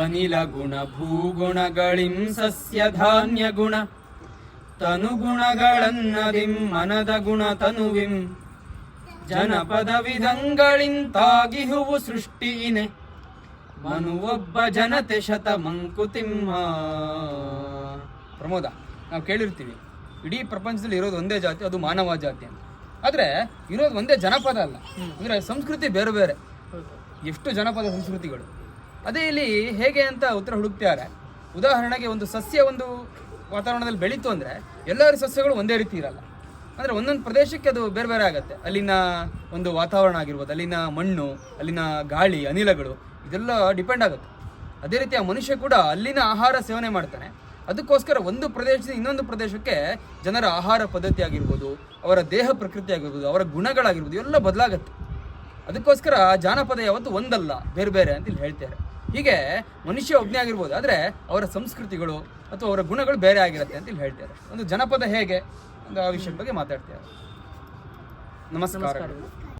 ಅನಿಲ ಗುಣ ಭೂಗುಣಗಳಿಂ ಸಸ್ಯ ಧಾನ್ಯ ಗುಣ. ತನುಗುಣಗಳನ್ನದಿಂ ಮನದ ಗುಣ ತನುವಿಂ. ಜನಪದ ವಿಧಂಗಳಿಂತಾಗಿಹುವು ಸೃಷ್ಟಿಯಿನೆ ಮನುವೊಬ್ಬ ಜನತೆ ಶತ ಮಂಕುತಿಮ್ಮ ಪ್ರಮೋದ ನಾವು ಕೇಳಿರ್ತೀವಿ ಇಡೀ ಪ್ರಪಂಚದಲ್ಲಿ ಇರೋದು ಒಂದೇ ಜಾತಿ ಅದು ಮಾನವ ಜಾತಿ ಅಂತ. ಆದರೆ ಇರೋದು ಒಂದೇ ಜನಪದ ಅಲ್ಲ. ಅಂದರೆ ಸಂಸ್ಕೃತಿ ಬೇರೆ ಬೇರೆ. ಎಷ್ಟು ಜನಪದ ಸಂಸ್ಕೃತಿಗಳು. ಅದೇ ಇಲ್ಲಿ ಹೇಗೆ ಅಂತ ಉತ್ತರ ಹುಡುಕ್ತಾರೆ ಉದಾಹರಣೆಗೆ ಒಂದು ಸಸ್ಯ ಒಂದು ವಾತಾವರಣದಲ್ಲಿ ಬೆಳೀತು ಅಂದರೆ ಎಲ್ಲರ ಸಸ್ಯಗಳು ಒಂದೇ ರೀತಿ ಇರಲ್ಲ. ಅಂದರೆ ಒಂದೊಂದು ಪ್ರದೇಶಕ್ಕೆ ಅದು ಬೇರೆ ಬೇರೆ ಆಗುತ್ತೆ. ಅಲ್ಲಿನ ಒಂದು ವಾತಾವರಣ ಆಗಿರ್ಬೋದು, ಅಲ್ಲಿನ ಮಣ್ಣು, ಅಲ್ಲಿನ ಗಾಳಿ, ಅನಿಲಗಳು, ಇದೆಲ್ಲ ಡಿಪೆಂಡ್ ಆಗುತ್ತೆ. ಅದೇ ರೀತಿ ಆ ಮನುಷ್ಯ ಕೂಡ ಅಲ್ಲಿನ ಆಹಾರ ಸೇವನೆ ಮಾಡ್ತಾನೆ. ಅದಕ್ಕೋಸ್ಕರ ಒಂದು ಪ್ರದೇಶದಿಂದ ಇನ್ನೊಂದು ಪ್ರದೇಶಕ್ಕೆ ಜನರ ಆಹಾರ ಪದ್ಧತಿ ಆಗಿರ್ಬೋದು, ಅವರ ದೇಹ ಪ್ರಕೃತಿ ಆಗಿರ್ಬೋದು, ಅವರ ಗುಣಗಳಾಗಿರ್ಬೋದು, ಎಲ್ಲ ಬದಲಾಗುತ್ತೆ. ಅದಕ್ಕೋಸ್ಕರ ಜಾನಪದ ಯಾವತ್ತು ಒಂದಲ್ಲ, ಬೇರೆ ಬೇರೆ ಅಂತ ಇಲ್ಲಿ ಹೇಳ್ತಾರೆ. ಹೀಗೆ ಮನುಷ್ಯ ಒಬ್ಬನೇ ಆಗಿರ್ಬೋದು, ಆದರೆ ಅವರ ಸಂಸ್ಕೃತಿಗಳು ಅಥವಾ ಅವರ ಗುಣಗಳು ಬೇರೆ ಆಗಿರುತ್ತೆ ಅಂತ ಇಲ್ಲಿ ಹೇಳ್ತಾರೆ. ಒಂದು ಜನಪದ ಹೇಗೆ? ಒಂದು ಆ ವಿಷಯದ ಬಗ್ಗೆ ಮಾತಾಡ್ತಾರೆ ನಮಸ್ಕಾರ.